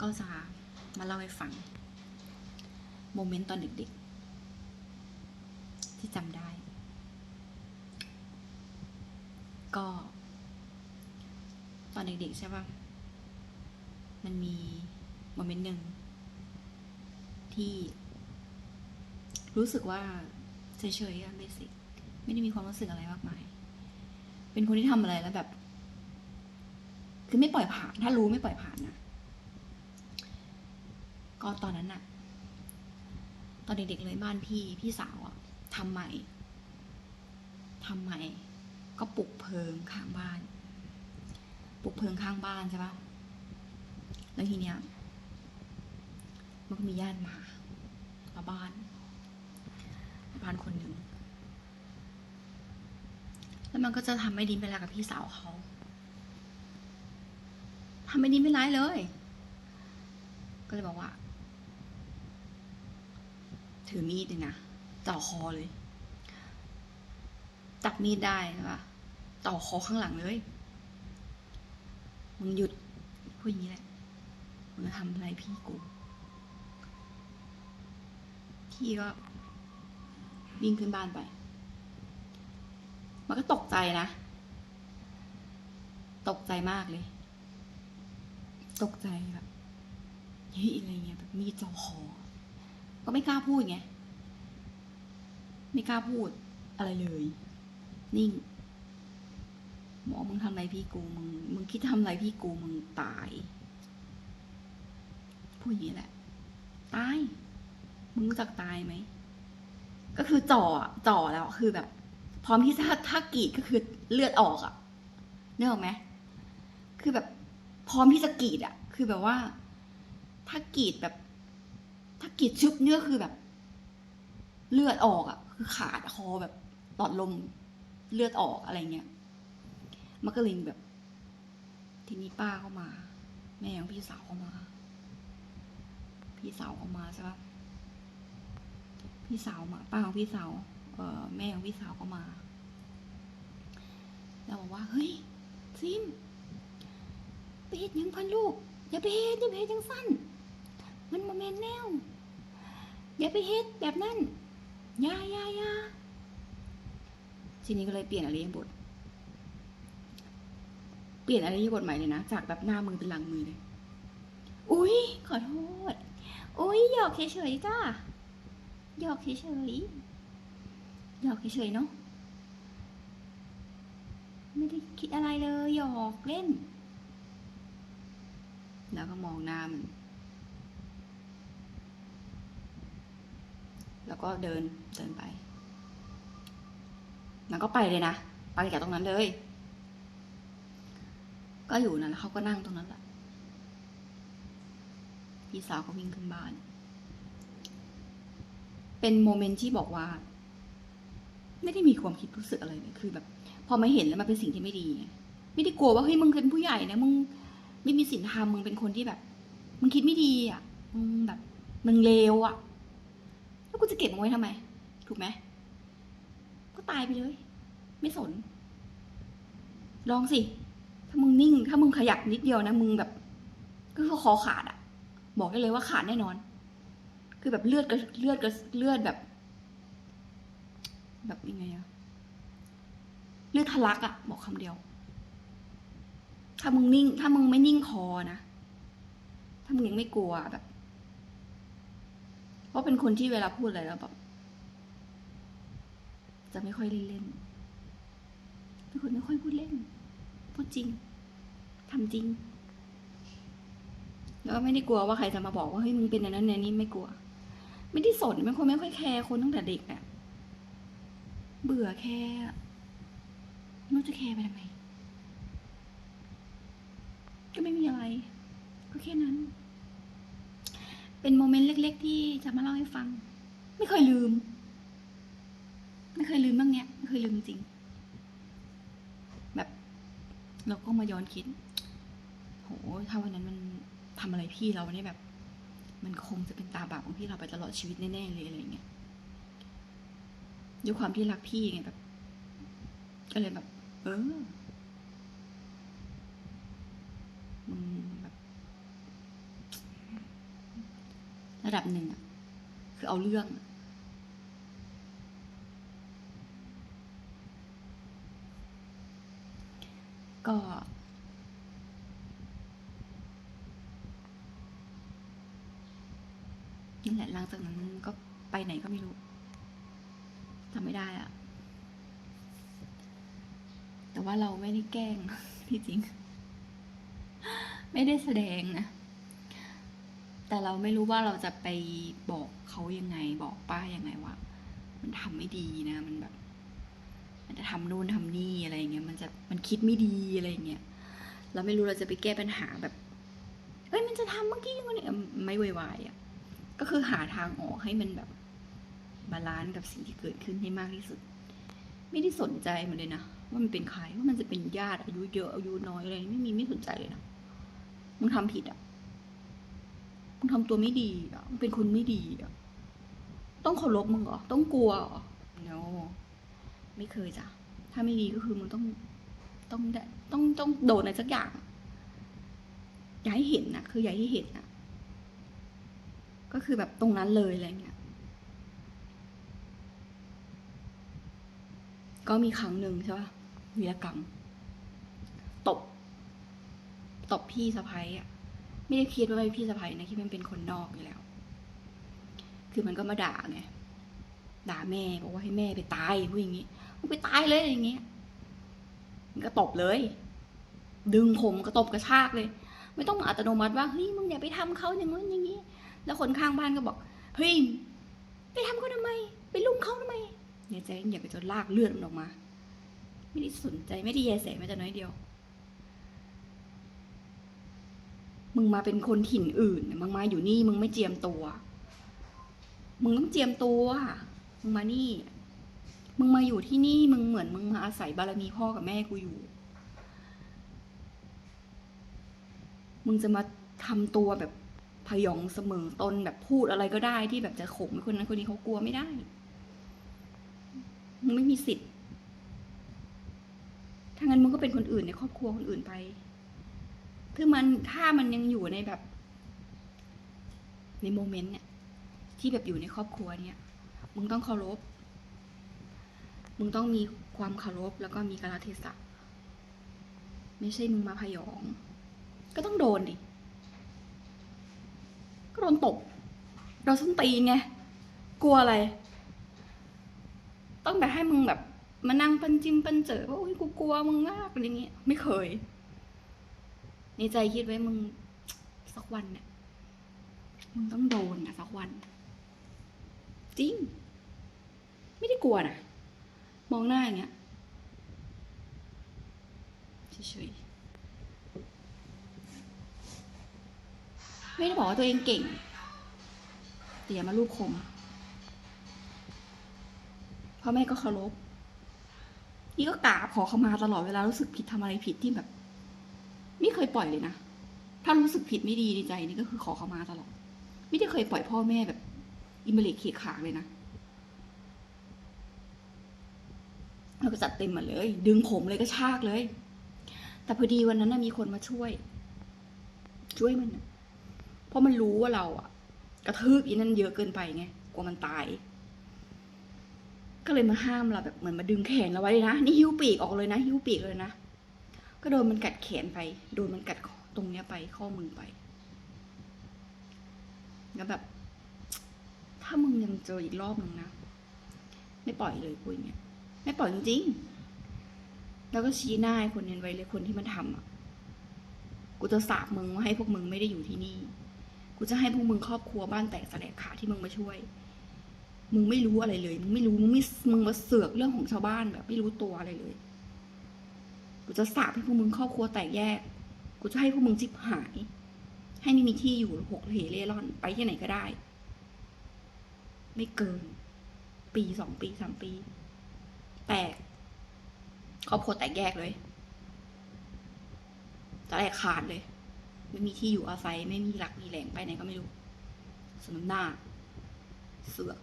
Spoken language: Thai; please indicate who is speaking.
Speaker 1: ก็จะมาเล่าให้ฟัง โมเมนต์ตอนเด็กๆ ที่จำได้ ก็ ตอนเด็กๆ ใช่ปะมันมีโมเมนต์หนึ่งที่ รู้สึกว่าเฉยๆอะเบสิกไม่ได้มีความรู้สึกอะไรมากมาย เป็นคนที่ทำอะไรแล้วแบบ คือไม่ปล่อยผ่าน ถ้ารู้ไม่ปล่อยผ่านนะ ก็ตอนนั้นน่ะตอนเด็กๆเลยบ้านพี่พี่สาวอะทำใหม่ทำใหม่ก็ปลุกเพลิงข้างบ้าน ปลุกเพลิงข้างบ้านใช่ปะแล้วทีเนี้ยมันก็มีญาติมา มาบ้านมาบ้านคนหนึ่ง แล้วมันก็จะทำไม่ดีไม่ร้ายกับพี่สาวเขาทำไม่ดีไม่ร้ายเลย ก็เลยบอกว่า ถือมีดเลยนะจ่อคอเลย จับมีดได้ใช่ปะจ่อคอข้างหลังเลย มึงหยุดพูดอย่างนี้แหละ มึงจะทำอะไรพี่กู พี่ก็วิ่งขึ้นบ้านไป มันก็ตกใจนะ ตกใจมากเลย ตกใจแบบเฮ้ยอะไรเงี้ยแบบมีดจ่อคอ ก็ไม่กล้าพูดไง ไม่กล้าพูดอะไรเลย นิ่งหมอมึงทำอะไรพี่กูมึงมึงคิดทำอะไรพี่กูมึงตายพูดอย่างนี้แหละ ตาย มึงรู้จักตายไหม ก็คือจ่อจ่อแล้วคือแบบ พร้อมที่ถ้าถ้ากรีดก็คือเลือดออกอะเนึกออกไหมคือแบบพร้อมที่จะกรีดอะคือแบบว่า ถ้ากรีดแบบ ถ้ากีดชุบเนี่ยคือแบบ เลือดออกอะคือขาดคอแบบหลอดลมเลือดออกอะไรเงี้ยมันก็เลยแบบ ทีนี้ป้าเข้ามา แม่ของพี่สาวเข้ามา พี่สาวเข้ามาใช่ปะพี่สาวมา ป้าของพี่สาวเออแม่ของพี่สาวก็มาแล้วบอกว่าเฮ้ยซิมไปเฮ็ดยังพันลูก อย่าไปเฮ็ดอย่าไปเฮ็ดจังสั้น มันมาแมนแนว อย่าไปเฮ็ดแบบนั้นย่าย่าย่าทีนี้ก็เลยเปลี่ยนอริยบท เปลี่ยนอริยบทใหม่เลยนะ จากแบบหน้ามือเป็นหลังมือเลย อุ้ยขอโทษ อุ้ยหยอกเฉยๆจ้าหยอกเฉยๆหยอกเฉยๆเนาะ ไม่ได้คิดอะไรเลยหยอกเล่น แล้วก็มองหน้ามัน แล้วก็เดินเดินไป มันก็ไปเลยนะ ไปจากตรงนั้นเลย ก็อยู่นั่นแล้วเขาก็นั่งตรงนั้นแหละพี่สาวก็วิ่งขึ้นบ้าน เป็นโมเมนต์ที่บอกว่า ไม่ได้มีความคิดรู้สึกอะไรเลยคือแบบ พอมาเห็นแล้วมันเป็นสิ่งที่ไม่ดีไงไม่ได้กลัวว่าเฮ้ยมึงเป็นผู้ใหญ่นะมึงไม่มีศีลธรรมมึงเป็นคนที่แบบมึงคิดไม่ดีอะมึงแบบมึงเลวอะ แล้วกูจะเก็บมันไว้ทำไม ถูกไหม ก็ตายไปเลย ไม่สน ลองสิ ถ้ามึงนิ่ง ถ้ามึงขยับนิดเดียวนะ มึงแบบ ก็คือคอขาดอะบอกได้เลยว่าขาดแน่นอน คือแบบเลือดกับเลือดกับเลือดแบบ แบบยังไงอะเลือดทะลักอะบอกคำเดียว ถ้ามึงนิ่ง ถ้ามึงไม่นิ่งพอนะ ถ้ามึงยังไม่กลัวแบบ ราะเป็นคนที่เวลาพูดอะไรแล้วแบบจะไม่ค่อยเล่นเล่นๆเป็นคนไม่ค่อยพูดเล่น พูดจริงทำจริง แล้วก็ไม่ได้กลัวว่าใครจะมาบอกว่าเฮ้ยมึงเป็นอย่างนั้นอย่างนี้ไม่กลัว ไม่ได้สนเป็นคนไม่ค่อยแคร์คนตั้งแต่เด็กอะเบื่อแคร์อะไม่รู้จะแคร์ไปทำไมก็ไม่มีอะไร ก็แค่นั้น เป็นโมเมนต์เล็ก ๆ ที่จะมาเล่าให้ฟัง ไม่เคยลืม ไม่เคยลืมบ้างเนี้ยไม่เคยลืมจริง แบบ เราก็มาย้อนคิด โห ถ้าวันนั้นมันทำอะไรพี่เราเนี่ยแบบ มันคงจะเป็นตาบาปของพี่เราไปตลอดชีวิตแน่ๆเลยอะไรเงี้ยด้วยความที่รักพี่ไงแบบ ก็เลยแบบ เออมึงแบบ ระดับหนึ่งคือเอาเรื่อง ก็ นั่นแหละหลังจากนั้นก็ไปไหนก็ไม่รู้จำไม่ได้อะแต่ว่าเราไม่ได้แกล้งที่จริง ไม่ได้แสดงนะ แต่เราไม่รู้ว่าเราจะไปบอกเขายังไง บอกป้ายังไงว่า มันทำไม่ดีนะมันแบบ มันจะทำนู่นทำนี่อะไรเงี้ยมันจะมันคิดไม่ดีอะไรเงี้ยเราไม่รู้เราจะไปแก้ปัญหาแบบเอ้ยมันจะทำเมื่อกี้ยังไงเนี่ไม่ไวๆอะก็คือหาทางออกให้มันแบบบาลานซ์กับสิ่งที่เกิดขึ้นให้มากที่สุด ไม่ได้สนใจมันเลยนะว่ามันเป็นใครว่ามันจะเป็นญาติอายุเยอะอายุน้อยอะไรไม่มีไม่สนใจเลยนะมึงทำผิดอะ งทำตัวไม่ดีอะมึงเป็นคนไม่ดีอะต้องเคารพมึงเหรอ ต้องกลัวเหรอ no ไม่เคยจ้ะ ถ้าไม่ดีก็คือมึงต้องต้องได้ต้องต้องโดนอะไรสักอย่าง อย่าให้เห็นนะคืออย่าให้เห็นนะก็คือแบบตรงนั้นเลยอะไรเงี้ย ก็มีครั้งหนึ่งใช่ป่ะวีรกรรม ตบ ตบพี่สะพ้ยอะ ไม่ได้คิดว่าเป็นพี่สะพ้ยนะคิดว่ามันเป็นคนนอกอยู่แล้ว คือมันก็มาด่าไงด่าแม่บอกว่าให้แม่ไปตายพูดอย่างงี้มึงไปตายเลยอย่างเงี้ยมันก็ตบเลย ดึงผมก็ตบกระชากเลย ไม่ต้องอัตโนมัติว่าเฮ้ยมึงอย่าไปทำเขาอย่างนู้นอย่างนี้ แล้วคนข้างบ้านก็บอกเฮ้ยไปทำเขาทำไม ไปลุมเขาทำไมเนี่ยใจอยากจะลากเลือดมันออกมา ไม่ได้สนใจไม่ได้แยแสแม้แต่น้อยเดียว มึงมาเป็นคนถิ่นอื่น มึงมาอยู่นี่ มึงไม่เจียมตัว มึงต้องเจียมตัว มึงมานี่ มึงมาอยู่ที่นี่ มึงเหมือนมึงมาอาศัยบารมีพ่อกับแม่กูอยู่ มึงจะมาทำตัวแบบพยองเสมอตนแบบพูดอะไรก็ได้ที่แบบจะข่มคนนั้นคนนี้เขากลัวไม่ได้ มึงไม่มีสิทธิ์ถ้างั้นมึงก็เป็นคนอื่นในครอบครัวคนอื่นไป คือมันถ้ามันยังอยู่ในแบบ ในโมเมนต์เนี่ย ที่แบบอยู่ในครอบครัวเนี่ยมึงต้องเคารพ มึงต้องมีความเคารพแล้วก็มีกาลเทศะ ไม่ใช่มึงมาพยอง ก็ต้องโดนดิ ก็โดนตบ เราส้นตีไง กลัวอะไร ต้องแบบให้มึงแบบ มานั่งปันจิมปันเจอว่าโอ้ยกูกลัวมึงมากอะไรเงี้ย ไม่เคย ในใจคิดไว้มึงสักวันเนี่ยมึงต้องโดนนะสักวัน จริง ไม่ได้กลัวนะมองหน้าอย่างเงี้ยเฉยๆไม่ได้บอกว่าตัวเองเก่งแต่อย่ามาลูกคมพ่อแม่ก็เคารพนี่ก็กราบขอเขามาตลอดเวลารู้สึกผิดทำอะไรผิดที่แบบ ไม่เคยปล่อยเลยนะ ถ้ารู้สึกผิดไม่ดีในใจนี่ก็คือขอเขามาตลอด ไม่ได้เคยปล่อยพ่อแม่แบบ อิมเมเลกเขกขากเลยนะเราก็จัดเต็มมาเลย ดึงผมเลยก็ชากเลย แต่พอดีวันนั้นมีคนมาช่วย ช่วยมัน เพราะมันรู้ว่าเราอะกระทืบอีนั่นเยอะเกินไปไงกลัวมันตาย ก็เลยมาห้ามเราแบบเหมือนมาดึงแขนเราไว้เลยนะ นี่หิ้วปีกออกเลยนะ หิ้วปีกเลยนะ ก็โดนมันกัดแขนไป โดนมันกัดตรงเนี้ยไปข้อมือไป แล้วแบบ ถ้ามึงยังเจออีกรอบหนึ่งนะ ไม่ปล่อยเลยพูอย่างเงี้ย ไม่ปล่อยจริงๆ แล้วก็ชี้หน้าไอ้คนนั้นไว้เลยคนที่มันทำอะ กูจะสาบมึงว่าให้พวกมึงไม่ได้อยู่ที่นี่ กูจะให้พวกมึงครอบครัวบ้านแตกสลายขาดที่มึงมาช่วย มึงไม่รู้อะไรเลย มึงไม่รู้ มึงไม่ มึงมาเสือกเรื่องของชาวบ้านแบบ ไม่รู้ตัวอะไรเลย กูจะสาบให้พวกมึงครอบครัวแตกแยก กูจะให้พวกมึงจิบหาย ให้ไม่มีที่อยู่หกเหเร่ร่อนไปที่ไหนก็ได้ ไม่เกิน ปีสองปีสามปี แตกครอบครัวแตกแยกเลยจะแตกขาดเลย ไม่มีที่อยู่อาศัย ไม่มีหลักมีแหล่งไปไหนก็ไม่รู้สมน้ำหน้า เสือก